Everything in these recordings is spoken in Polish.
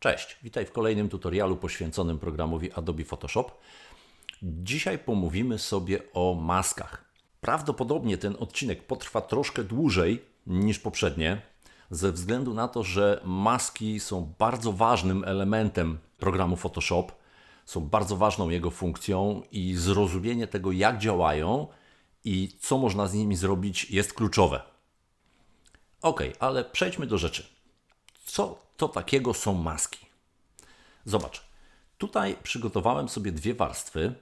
Cześć, witaj w kolejnym tutorialu poświęconym programowi Adobe Photoshop. Dzisiaj pomówimy sobie o maskach. Prawdopodobnie ten odcinek potrwa troszkę dłużej niż poprzednie, ze względu na to, że maski są bardzo ważnym elementem programu Photoshop, są bardzo ważną jego funkcją i zrozumienie tego, jak działają i co można z nimi zrobić, jest kluczowe. Ok, ale przejdźmy do rzeczy. Co to takiego są maski? Zobacz, tutaj przygotowałem sobie dwie warstwy.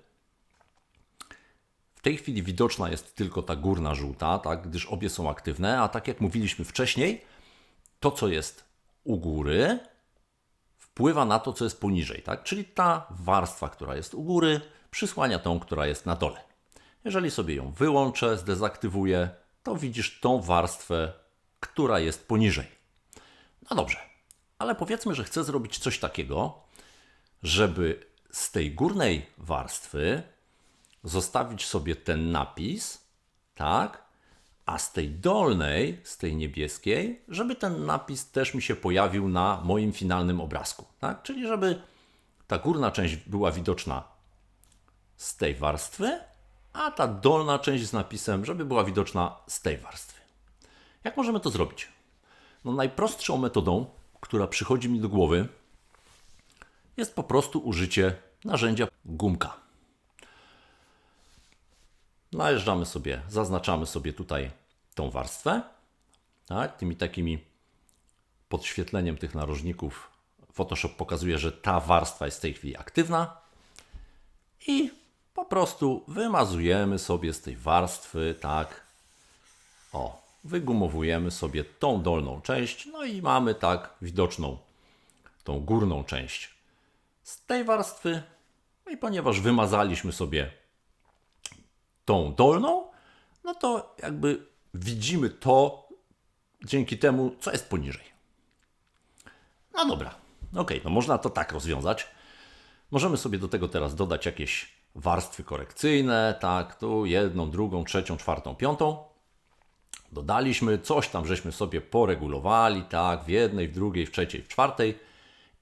W tej chwili widoczna jest tylko ta górna żółta, tak, gdyż obie są aktywne, a tak jak mówiliśmy wcześniej, to co jest u góry wpływa na to, co jest poniżej, tak? Czyli ta warstwa, która jest u góry, przysłania tą, która jest na dole. Jeżeli sobie ją wyłączę, zdezaktywuję, to widzisz tą warstwę, która jest poniżej. No dobrze, ale powiedzmy, że chcę zrobić coś takiego, żeby z tej górnej warstwy zostawić sobie ten napis, tak? A z tej dolnej, z tej niebieskiej, żeby ten napis też mi się pojawił na moim finalnym obrazku, tak? Czyli żeby ta górna część była widoczna z tej warstwy, a ta dolna część z napisem, żeby była widoczna z tej warstwy. Jak możemy to zrobić? No najprostszą metodą, która przychodzi mi do głowy, jest po prostu użycie narzędzia gumka. Najeżdżamy sobie, zaznaczamy sobie tutaj tą warstwę, tak, tymi takimi podświetleniem tych narożników Photoshop pokazuje, że ta warstwa jest w tej chwili aktywna i po prostu wymazujemy sobie z tej warstwy, tak, o, wygumowujemy sobie tą dolną część, no i mamy tak widoczną tą górną część z tej warstwy. No i ponieważ wymazaliśmy sobie tą dolną, no to jakby widzimy to dzięki temu, co jest poniżej. No dobra, ok, no można to tak rozwiązać. Możemy sobie do tego teraz dodać jakieś warstwy korekcyjne, tak, tu jedną, drugą, trzecią, czwartą, piątą. Dodaliśmy, coś tam żeśmy sobie poregulowali, tak, w jednej, w drugiej, w trzeciej, w czwartej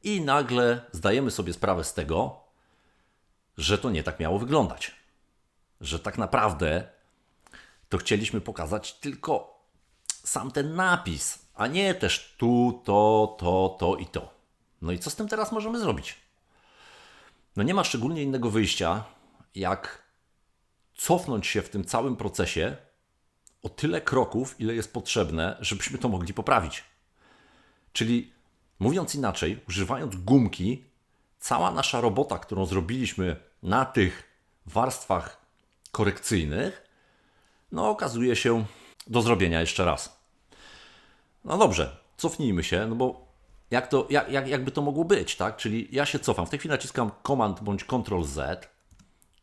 i nagle zdajemy sobie sprawę z tego, że to nie tak miało wyglądać. Że tak naprawdę to chcieliśmy pokazać tylko sam ten napis, a nie też tu, to, to, to i to. No i co z tym teraz możemy zrobić? No nie ma szczególnie innego wyjścia, jak cofnąć się w tym całym procesie o tyle kroków, ile jest potrzebne, żebyśmy to mogli poprawić. Czyli mówiąc inaczej, używając gumki, cała nasza robota, którą zrobiliśmy na tych warstwach korekcyjnych, no okazuje się do zrobienia jeszcze raz. No dobrze, cofnijmy się, no bo jak to, jak, jak, jakby to mogło być, tak? Czyli ja się cofam, w tej chwili naciskam Command bądź Ctrl Z,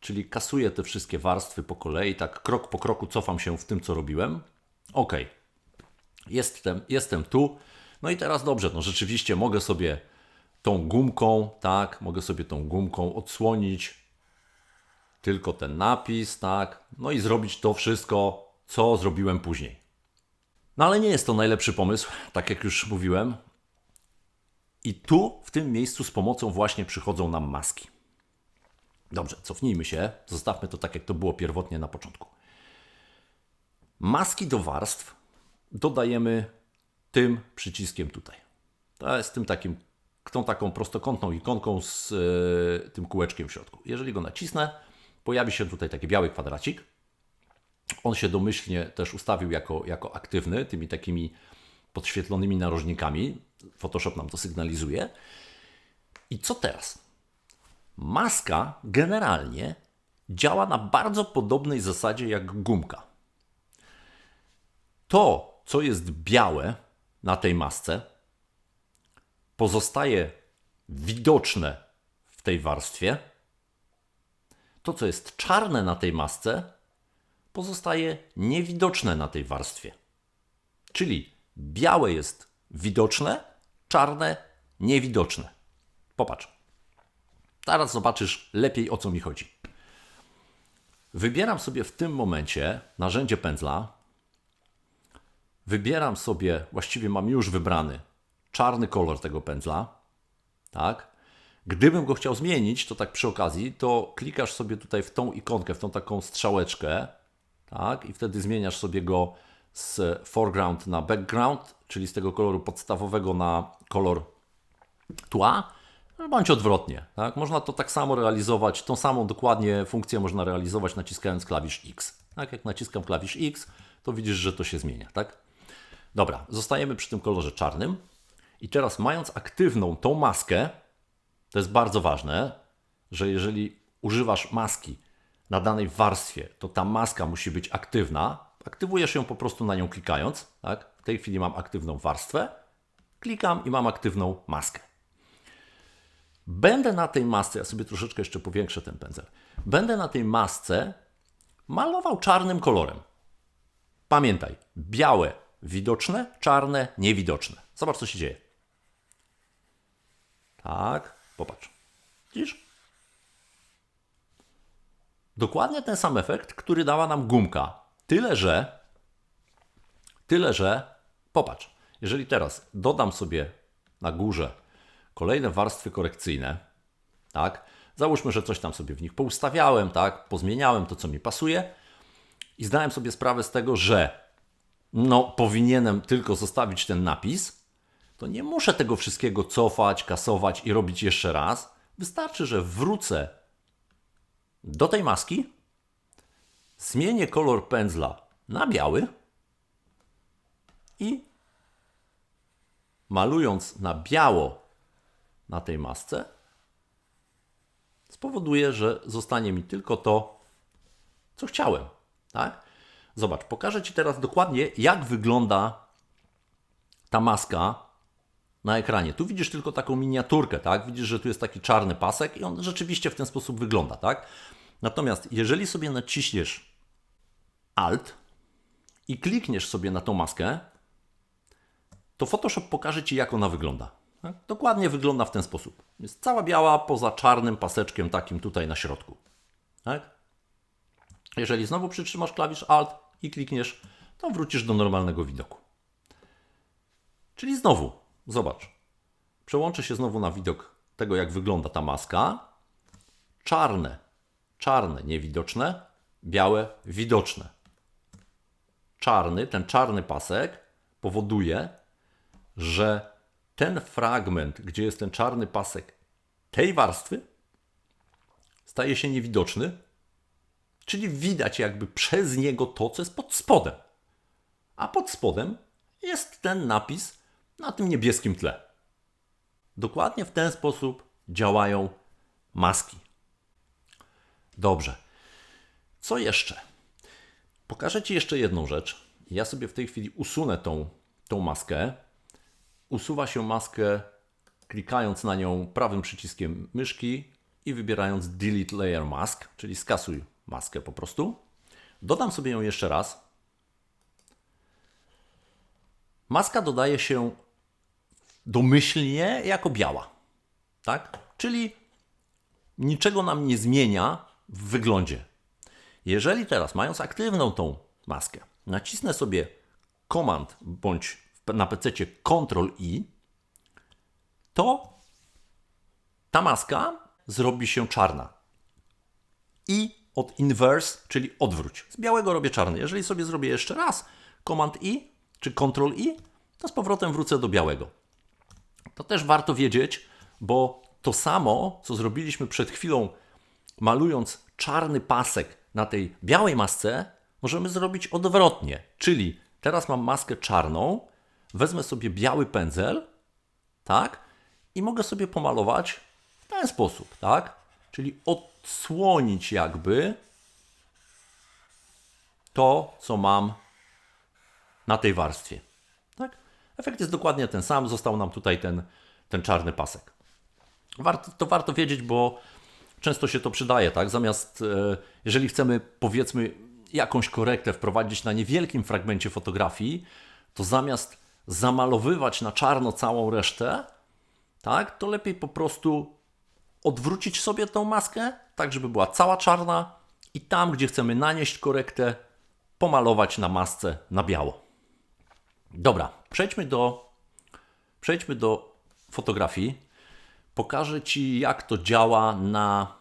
czyli kasuję te wszystkie warstwy po kolei, tak krok po kroku cofam się w tym, co robiłem. Ok, jestem, jestem tu. No i teraz dobrze, no rzeczywiście mogę sobie tą gumką, tak, mogę sobie tą gumką odsłonić tylko ten napis, tak, no i zrobić to wszystko, co zrobiłem później. No ale nie jest to najlepszy pomysł, tak jak już mówiłem. I tu, w tym miejscu, z pomocą właśnie przychodzą nam maski. Dobrze, cofnijmy się, zostawmy to tak, jak to było pierwotnie na początku. Maski do warstw dodajemy tym przyciskiem tutaj. To jest tym takim, tą taką prostokątną ikonką z y, tym kółeczkiem w środku. Jeżeli go nacisnę, pojawi się tutaj taki biały kwadracik. On się domyślnie też ustawił jako, jako aktywny, tymi takimi podświetlonymi narożnikami. Photoshop nam to sygnalizuje. I co teraz? Maska generalnie działa na bardzo podobnej zasadzie jak gumka. To, co jest białe na tej masce, pozostaje widoczne w tej warstwie. To, co jest czarne na tej masce, pozostaje niewidoczne na tej warstwie. Czyli białe jest widoczne, czarne niewidoczne. Popatrz. Teraz zobaczysz lepiej o co mi chodzi. Wybieram sobie w tym momencie narzędzie pędzla. Wybieram sobie, właściwie mam już wybrany czarny kolor tego pędzla. Tak? Gdybym go chciał zmienić, to tak przy okazji, to klikasz sobie tutaj w tą ikonkę, w tą taką strzałeczkę, tak? I wtedy zmieniasz sobie go z foreground na background, czyli z tego koloru podstawowego na kolor tła, bądź odwrotnie. Tak? Można to tak samo realizować, tą samą dokładnie funkcję można realizować naciskając klawisz X. Tak jak naciskam klawisz X, to widzisz, że to się zmienia. Tak? Dobra, zostajemy przy tym kolorze czarnym. I teraz mając aktywną tą maskę, to jest bardzo ważne, że jeżeli używasz maski na danej warstwie, to ta maska musi być aktywna. Aktywujesz ją po prostu na nią klikając. Tak? W tej chwili mam aktywną warstwę, klikam i mam aktywną maskę. Będę na tej masce, ja sobie troszeczkę jeszcze powiększę ten pędzel, będę na tej masce malował czarnym kolorem. Pamiętaj, białe widoczne, czarne niewidoczne. Zobacz, co się dzieje. Tak, popatrz. Widzisz? Dokładnie ten sam efekt, który dała nam gumka. Tyle, że tyle, że popatrz. Jeżeli teraz dodam sobie na górze kolejne warstwy korekcyjne, tak? Załóżmy, że coś tam sobie w nich poustawiałem, tak? Pozmieniałem to, co mi pasuje i zdałem sobie sprawę z tego, że no, powinienem tylko zostawić ten napis, to nie muszę tego wszystkiego cofać, kasować i robić jeszcze raz. Wystarczy, że wrócę do tej maski, zmienię kolor pędzla na biały i malując na biało na tej masce, spowoduje, że zostanie mi tylko to, co chciałem. Tak? Zobacz, pokażę Ci teraz dokładnie, jak wygląda ta maska na ekranie. Tu widzisz tylko taką miniaturkę, tak? Widzisz, że tu jest taki czarny pasek i on rzeczywiście w ten sposób wygląda, tak? Natomiast jeżeli sobie naciśniesz Alt i klikniesz sobie na tą maskę, to Photoshop pokaże Ci, jak ona wygląda. Tak? Dokładnie wygląda w ten sposób. Jest cała biała, poza czarnym paseczkiem takim tutaj na środku. Tak? Jeżeli znowu przytrzymasz klawisz Alt i klikniesz, to wrócisz do normalnego widoku. Czyli znowu, zobacz, przełączę się znowu na widok tego, jak wygląda ta maska. Czarne, czarne, niewidoczne, białe, widoczne. Czarny, ten czarny pasek powoduje, że ten fragment, gdzie jest ten czarny pasek tej warstwy, staje się niewidoczny, czyli widać jakby przez niego to, co jest pod spodem. A pod spodem jest ten napis na tym niebieskim tle. Dokładnie w ten sposób działają maski. Dobrze. Co jeszcze? Pokażę Ci jeszcze jedną rzecz. Ja sobie w tej chwili usunę tą, tą maskę. Usuwa się maskę klikając na nią prawym przyciskiem myszki i wybierając Delete Layer Mask, czyli skasuj maskę po prostu. Dodam sobie ją jeszcze raz. Maska dodaje się domyślnie jako biała. Tak? Czyli niczego nam nie zmienia w wyglądzie. Jeżeli teraz, mając aktywną tą maskę, nacisnę sobie Command bądź na PC Ctrl I, to ta maska zrobi się czarna. I od inverse, czyli odwróć. Z białego robię czarny. Jeżeli sobie zrobię jeszcze raz Command I czy Ctrl I, to z powrotem wrócę do białego. To też warto wiedzieć, bo to samo, co zrobiliśmy przed chwilą, malując czarny pasek na tej białej masce, możemy zrobić odwrotnie. Czyli teraz mam maskę czarną, wezmę sobie biały pędzel, tak, i mogę sobie pomalować w ten sposób, tak? Czyli odsłonić jakby to, co mam na tej warstwie. Tak? Efekt jest dokładnie ten sam, został nam tutaj ten, ten czarny pasek. Warto, to warto wiedzieć, bo często się to przydaje, tak? Zamiast, e, jeżeli chcemy, powiedzmy, jakąś korektę wprowadzić na niewielkim fragmencie fotografii, to zamiast zamalowywać na czarno całą resztę, tak, to lepiej po prostu odwrócić sobie tą maskę, tak żeby była cała czarna i tam, gdzie chcemy nanieść korektę, pomalować na masce na biało. Dobra, przejdźmy do, przejdźmy do fotografii. pokażę Ci, jak to działa na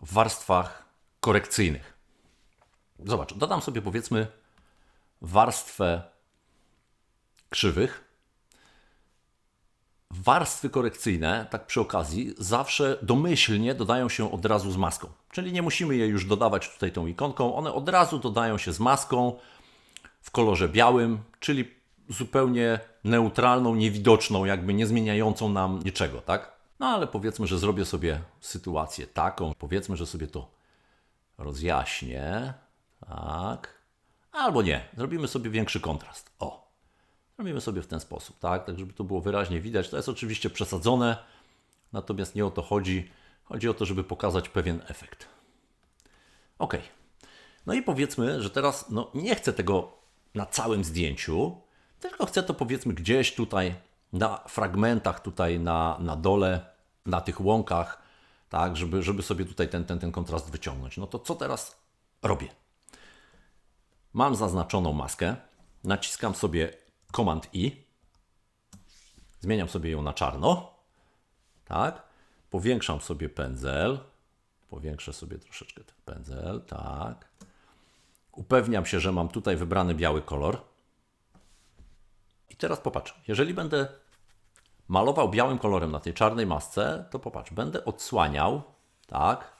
warstwach korekcyjnych. Zobacz, dodam sobie powiedzmy warstwę krzywych. Warstwy korekcyjne, tak przy okazji, zawsze domyślnie dodają się od razu z maską. Czyli nie musimy je już dodawać tutaj tą ikonką, one od razu dodają się z maską w kolorze białym, czyli zupełnie neutralną, niewidoczną, jakby nie zmieniającą nam niczego, tak? No ale powiedzmy, że zrobię sobie sytuację taką, powiedzmy, że sobie to rozjaśnię, tak? Albo nie, zrobimy sobie większy kontrast. O, robimy sobie w ten sposób, tak? Tak, żeby to było wyraźnie widać. To jest oczywiście przesadzone, natomiast nie o to chodzi. Chodzi o to, żeby pokazać pewien efekt. Ok. No i powiedzmy, że teraz no, nie chcę tego na całym zdjęciu, tylko chcę to powiedzmy gdzieś tutaj na fragmentach, tutaj na, na dole, na tych łąkach, tak, żeby, żeby sobie tutaj ten, ten, ten kontrast wyciągnąć. No to co teraz robię? Mam zaznaczoną maskę, naciskam sobie Command I, zmieniam sobie ją na czarno, tak, powiększam sobie pędzel, powiększę sobie troszeczkę ten pędzel, tak, upewniam się, że mam tutaj wybrany biały kolor. I teraz popatrz, jeżeli będę malował białym kolorem na tej czarnej masce, to popatrz, będę odsłaniał, tak,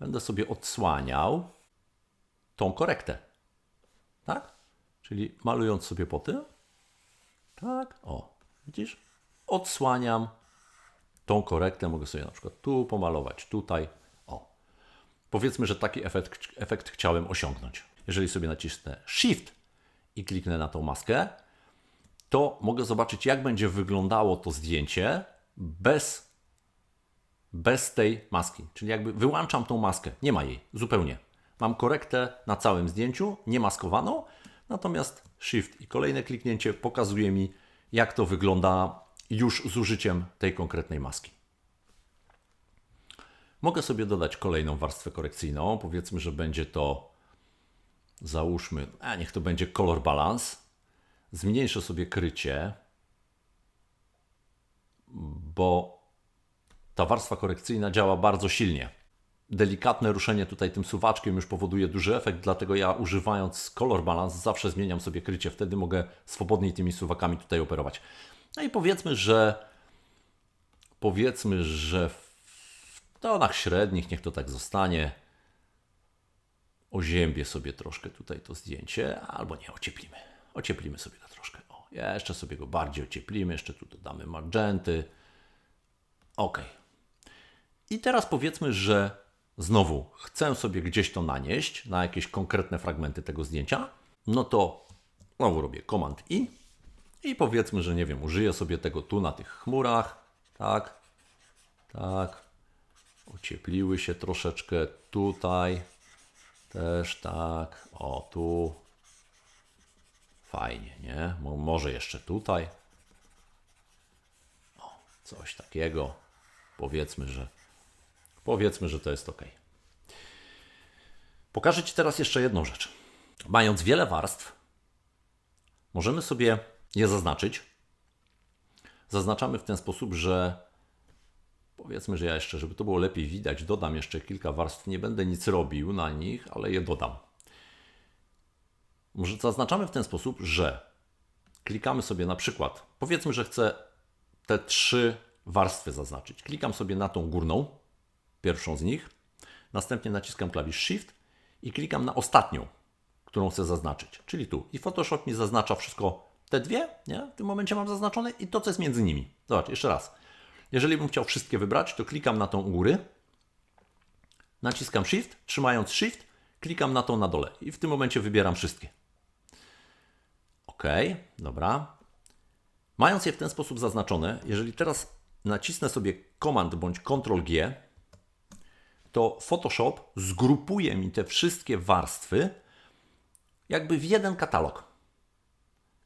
będę sobie odsłaniał tą korektę. Tak? Czyli malując sobie po tym, tak, o, widzisz? Odsłaniam tą korektę, mogę sobie na przykład tu pomalować, tutaj, o. Powiedzmy, że taki efekt, efekt chciałem osiągnąć. Jeżeli sobie nacisnę Shift i kliknę na tą maskę, to mogę zobaczyć, jak będzie wyglądało to zdjęcie bez, bez tej maski. Czyli jakby wyłączam tą maskę, nie ma jej zupełnie. Mam korektę na całym zdjęciu, niemaskowaną, natomiast Shift i kolejne kliknięcie pokazuje mi, jak to wygląda już z użyciem tej konkretnej maski. Mogę sobie dodać kolejną warstwę korekcyjną. Powiedzmy, że będzie to, załóżmy, a niech to będzie color balance. Zmniejszę sobie krycie, bo ta warstwa korekcyjna działa bardzo silnie delikatne ruszenie tutaj tym suwaczkiem już powoduje duży efekt, dlatego ja używając color balance zawsze zmieniam sobie krycie, wtedy mogę swobodniej tymi suwakami tutaj operować. No i powiedzmy, że powiedzmy, że w tonach średnich niech to tak zostanie. Oziębię sobie troszkę tutaj to zdjęcie, albo nie, ocieplimy. Ocieplimy sobie go troszkę. O, jeszcze sobie go bardziej ocieplimy, jeszcze tu dodamy magenty. Ok. I teraz powiedzmy, że znowu chcę sobie gdzieś to nanieść na jakieś konkretne fragmenty tego zdjęcia, no to znowu robię Command I i powiedzmy, że nie wiem, użyję sobie tego tu na tych chmurach, tak, tak, ociepliły się troszeczkę tutaj, też tak, o tu, fajnie, nie? Może jeszcze tutaj, o, coś takiego, powiedzmy, że Powiedzmy, że to jest ok. Pokażę Ci teraz jeszcze jedną rzecz. Mając wiele warstw, możemy sobie je zaznaczyć. Zaznaczamy w ten sposób, że powiedzmy, że ja jeszcze, żeby to było lepiej widać, dodam jeszcze kilka warstw. Nie będę nic robił na nich, ale je dodam. Może zaznaczamy w ten sposób, że klikamy sobie na przykład, powiedzmy, że chcę te trzy warstwy zaznaczyć. Klikam sobie na tą górną, pierwszą z nich. Następnie naciskam klawisz Shift i klikam na ostatnią, którą chcę zaznaczyć, czyli tu. I Photoshop mi zaznacza wszystko, te dwie, nie? w tym momencie mam zaznaczone i to, co jest między nimi. Zobacz, jeszcze raz. Jeżeli bym chciał wszystkie wybrać, to klikam na tą u góry, naciskam Shift, trzymając Shift, klikam na tą na dole i w tym momencie wybieram wszystkie. OK, dobra. Mając je w ten sposób zaznaczone, jeżeli teraz nacisnę sobie Command bądź Ctrl G, to Photoshop zgrupuje mi te wszystkie warstwy jakby w jeden katalog.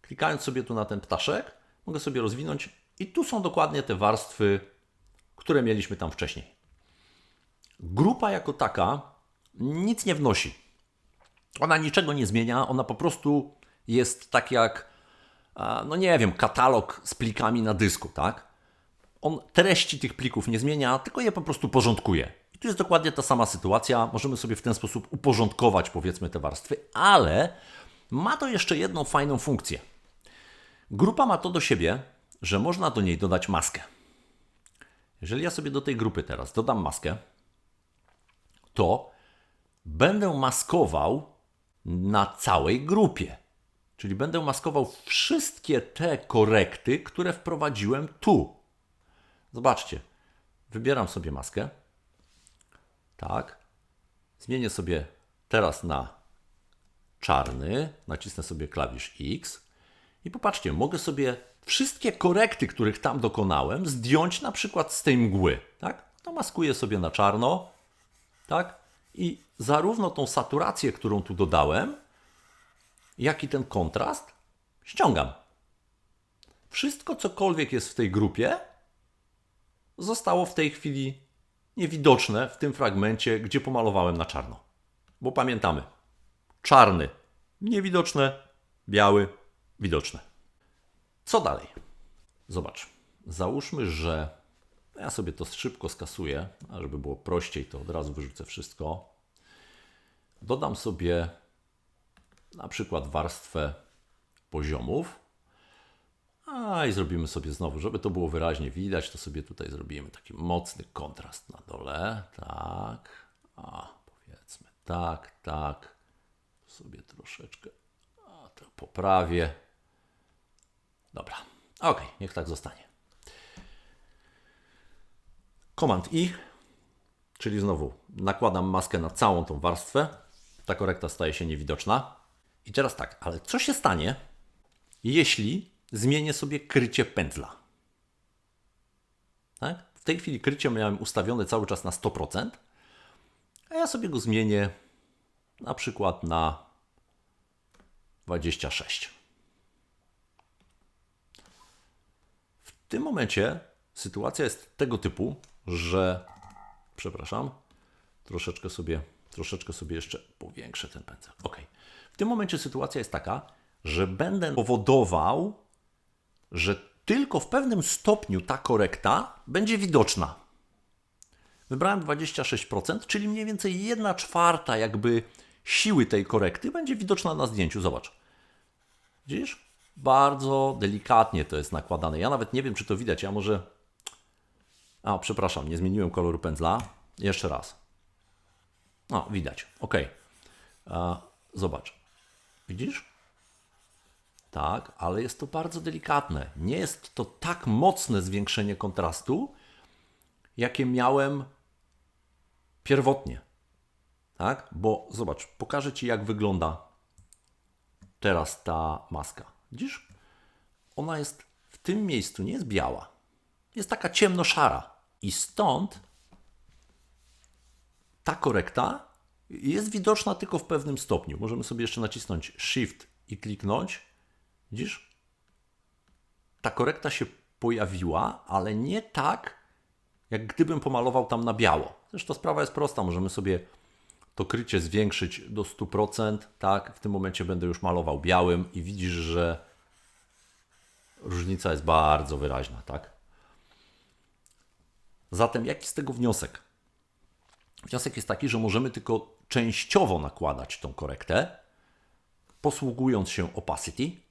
Klikając sobie tu na ten ptaszek, mogę sobie rozwinąć i tu są dokładnie te warstwy, które mieliśmy tam wcześniej. Grupa jako taka nic nie wnosi. Ona niczego nie zmienia, ona po prostu jest tak jak, no nie wiem, katalog z plikami na dysku, tak? on treści tych plików nie zmienia, tylko je po prostu porządkuje. I tu jest dokładnie ta sama sytuacja. Możemy sobie w ten sposób uporządkować, powiedzmy, te warstwy, ale ma to jeszcze jedną fajną funkcję. Grupa ma to do siebie, że można do niej dodać maskę. Jeżeli ja sobie do tej grupy teraz dodam maskę, to będę maskował na całej grupie. Czyli będę maskował wszystkie te korekty, które wprowadziłem tu. Zobaczcie, wybieram sobie maskę. Tak. Zmienię sobie teraz na czarny, nacisnę sobie klawisz X i popatrzcie, mogę sobie wszystkie korekty, których tam dokonałem, zdjąć na przykład z tej mgły. Tak? To maskuję sobie na czarno. Tak? I zarówno tą saturację, którą tu dodałem, jak i ten kontrast ściągam. Wszystko, cokolwiek jest w tej grupie, zostało w tej chwili niewidoczne w tym fragmencie, gdzie pomalowałem na czarno. Bo pamiętamy, czarny niewidoczne, biały widoczne. Co dalej? Zobacz. Załóżmy, że ja sobie to szybko skasuję, a żeby było prościej, to od razu wyrzucę wszystko. Dodam sobie na przykład warstwę poziomów. A i zrobimy sobie znowu, żeby to było wyraźnie widać, to sobie tutaj zrobimy taki mocny kontrast na dole. Tak. A powiedzmy tak, tak. Sobie troszeczkę a, to poprawię. Dobra. Ok, niech tak zostanie. Command I, czyli znowu nakładam maskę na całą tą warstwę. Ta korekta staje się niewidoczna. I teraz tak, ale co się stanie, jeśli zmienię sobie krycie pędzla? Tak? W tej chwili krycie miałem ustawione cały czas na 100%, a ja sobie go zmienię na przykład na 26. W tym momencie sytuacja jest tego typu, że przepraszam, troszeczkę sobie, troszeczkę sobie jeszcze powiększę ten pędzel. Ok. W tym momencie sytuacja jest taka, że będę powodował, że tylko w pewnym stopniu ta korekta będzie widoczna. Wybrałem 26%, czyli mniej więcej 1 czwarta jakby siły tej korekty będzie widoczna na zdjęciu. Zobacz. Widzisz? Bardzo delikatnie to jest nakładane. Ja nawet nie wiem, czy to widać. Ja może. A, przepraszam, nie zmieniłem koloru pędzla. Jeszcze raz. No, widać. Ok. Zobacz. Widzisz? Tak, ale jest to bardzo delikatne. Nie jest to tak mocne zwiększenie kontrastu, jakie miałem pierwotnie. Tak? Bo zobacz, pokażę Ci, jak wygląda teraz ta maska. Widzisz? Ona jest w tym miejscu, nie jest biała. Jest taka ciemno-szara. I stąd ta korekta jest widoczna tylko w pewnym stopniu. Możemy sobie jeszcze nacisnąć Shift i kliknąć. Widzisz? Ta korekta się pojawiła, ale nie tak, jak gdybym pomalował tam na biało. Zresztą sprawa jest prosta. Możemy sobie to krycie zwiększyć do 100%. Tak, w tym momencie będę już malował białym i widzisz, że różnica jest bardzo wyraźna, tak? Zatem jaki z tego wniosek? Wniosek jest taki, że możemy tylko częściowo nakładać tą korektę, posługując się opacity,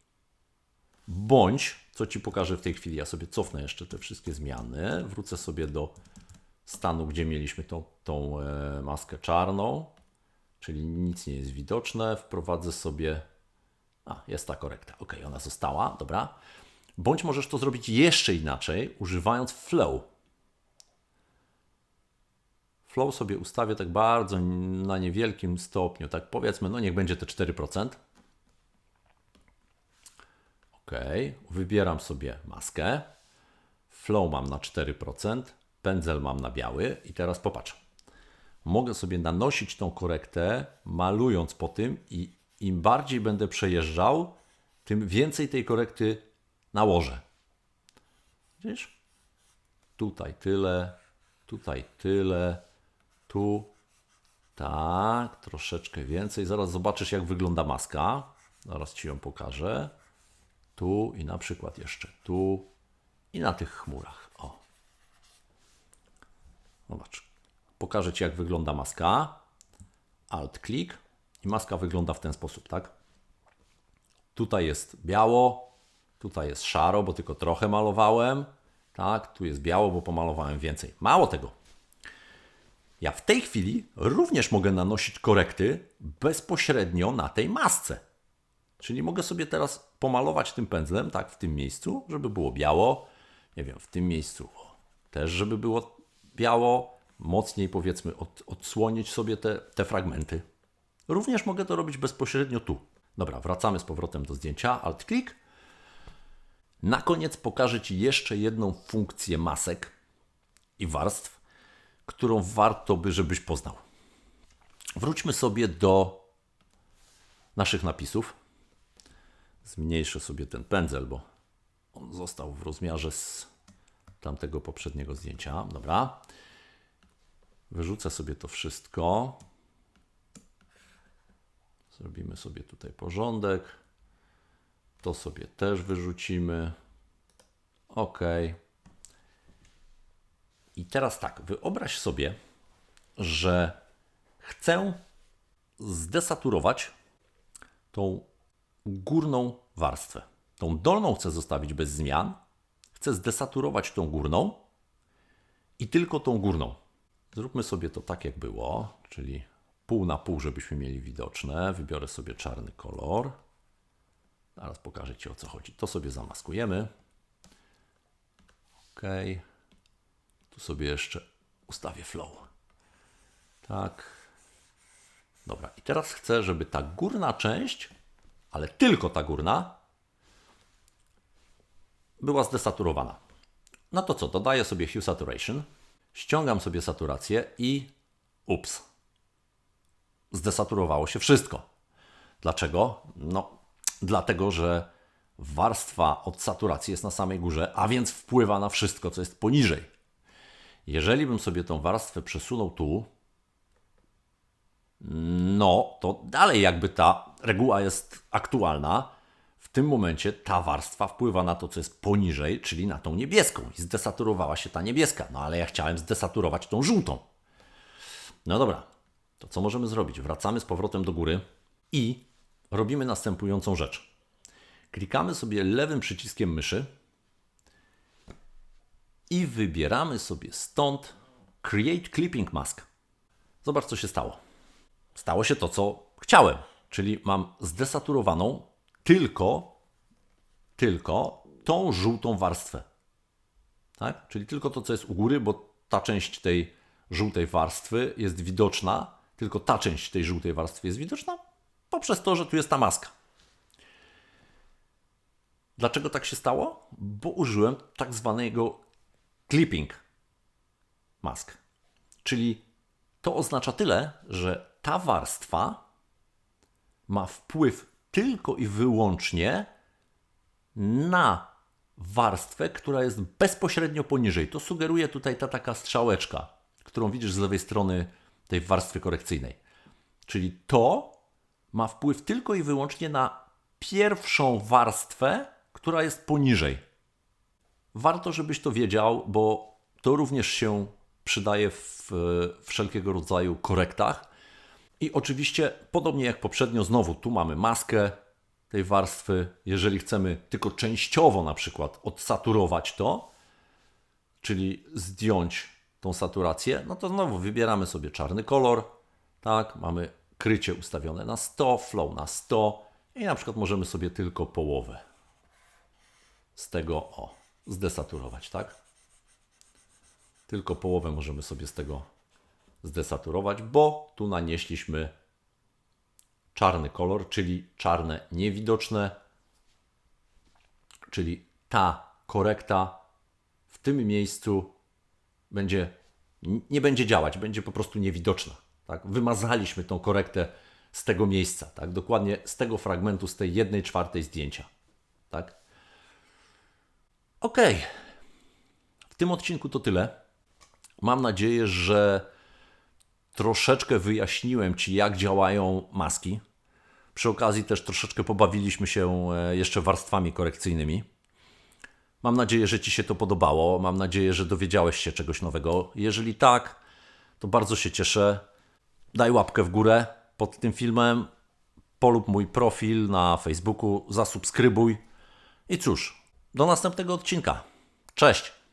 bądź, co Ci pokażę w tej chwili, ja sobie cofnę jeszcze te wszystkie zmiany, wrócę sobie do stanu, gdzie mieliśmy tą, tą e, maskę czarną, czyli nic nie jest widoczne, wprowadzę sobie, a jest ta korekta, ok, ona została, dobra, bądź możesz to zrobić jeszcze inaczej, używając flow, flow sobie ustawię tak bardzo na niewielkim stopniu, tak powiedzmy, no niech będzie te 4%. OK, wybieram sobie maskę. Flow mam na 4%, pędzel mam na biały i teraz popatrz. Mogę sobie nanosić tą korektę, malując po tym i im bardziej będę przejeżdżał, tym więcej tej korekty nałożę. Widzisz? Tutaj tyle, tutaj tyle, tu tak, troszeczkę więcej. Zaraz zobaczysz, jak wygląda maska. Zaraz Ci ją pokażę. Tu i na przykład jeszcze tu i na tych chmurach. O, Zobacz. Pokażę Ci, jak wygląda maska. Alt-klik i maska wygląda w ten sposób, tak? Tutaj jest biało, tutaj jest szaro, bo tylko trochę malowałem. Tak, tu jest biało, bo pomalowałem więcej. Mało tego. Ja w tej chwili również mogę nanosić korekty bezpośrednio na tej masce. Czyli mogę sobie teraz pomalować tym pędzlem, tak, w tym miejscu, żeby było biało. Nie wiem, w tym miejscu też, żeby było biało. Mocniej, powiedzmy, od, odsłonić sobie te, te fragmenty. Również mogę to robić bezpośrednio tu. Dobra, wracamy z powrotem do zdjęcia. Alt-klik. Na koniec pokażę Ci jeszcze jedną funkcję masek i warstw, którą warto by, żebyś poznał. Wróćmy sobie do naszych napisów. Zmniejszę sobie ten pędzel, bo on został w rozmiarze z tamtego poprzedniego zdjęcia. Dobra. Wyrzucę sobie to wszystko. Zrobimy sobie tutaj porządek. To sobie też wyrzucimy. OK. I teraz tak, wyobraź sobie, że chcę zdesaturować tą górną warstwę. Tą dolną chcę zostawić bez zmian. Chcę zdesaturować tą górną i tylko tą górną. Zróbmy sobie to tak, jak było, czyli pół na pół, żebyśmy mieli widoczne. Wybiorę sobie czarny kolor. Zaraz pokażę Ci o co chodzi. To sobie zamaskujemy. OK. Tu sobie jeszcze ustawię flow. Tak. Dobra. I teraz chcę, żeby ta górna część, ale tylko ta górna, była zdesaturowana. No to co? Dodaję sobie Hue Saturation. Ściągam sobie saturację i ups. Zdesaturowało się wszystko. Dlaczego? No, dlatego, że warstwa od saturacji jest na samej górze, a więc wpływa na wszystko, co jest poniżej. Jeżeli bym sobie tą warstwę przesunął tu, no to dalej jakby ta reguła jest aktualna. W tym momencie ta warstwa wpływa na to, co jest poniżej, czyli na tą niebieską. I zdesaturowała się ta niebieska. No ale ja chciałem zdesaturować tą żółtą. No dobra, to co możemy zrobić? Wracamy z powrotem do góry i robimy następującą rzecz. Klikamy sobie lewym przyciskiem myszy i wybieramy sobie stąd Create Clipping Mask. Zobacz, co się stało. Stało się to, co chciałem, czyli mam zdesaturowaną tylko, tylko tą żółtą warstwę. Tak? Czyli tylko to, co jest u góry, bo ta część tej żółtej warstwy jest widoczna, tylko ta część tej żółtej warstwy jest widoczna poprzez to, że tu jest ta maska. Dlaczego tak się stało? Bo użyłem tak zwanego clipping mask. Czyli to oznacza tyle, że ta warstwa ma wpływ tylko i wyłącznie na warstwę, która jest bezpośrednio poniżej. To sugeruje tutaj ta taka strzałeczka, którą widzisz z lewej strony tej warstwy korekcyjnej. Czyli to ma wpływ tylko i wyłącznie na pierwszą warstwę, która jest poniżej. Warto, żebyś to wiedział, bo to również się przydaje w wszelkiego rodzaju korektach. I oczywiście, podobnie jak poprzednio, znowu tu mamy maskę tej warstwy. Jeżeli chcemy tylko częściowo na przykład odsaturować to, czyli zdjąć tą saturację, no to znowu wybieramy sobie czarny kolor. Tak, mamy krycie ustawione na 100, flow na 100 i na przykład możemy sobie tylko połowę z tego o, zdesaturować, tak? Tylko połowę możemy sobie z tego zdesaturować, bo tu nanieśliśmy czarny kolor, czyli czarne niewidoczne, czyli ta korekta w tym miejscu będzie, nie będzie działać, będzie po prostu niewidoczna. Tak? Wymazaliśmy tą korektę z tego miejsca, tak? dokładnie z tego fragmentu, z tej jednej czwartej zdjęcia. Tak? Ok. W tym odcinku to tyle. Mam nadzieję, że troszeczkę wyjaśniłem Ci, jak działają maski. Przy okazji też troszeczkę pobawiliśmy się e, jeszcze warstwami korekcyjnymi. Mam nadzieję, że Ci się to podobało. Mam nadzieję, że dowiedziałeś się czegoś nowego. Jeżeli tak, to bardzo się cieszę. Daj łapkę w górę pod tym filmem. Polub mój profil na Facebooku, zasubskrybuj. I cóż, do następnego odcinka. Cześć!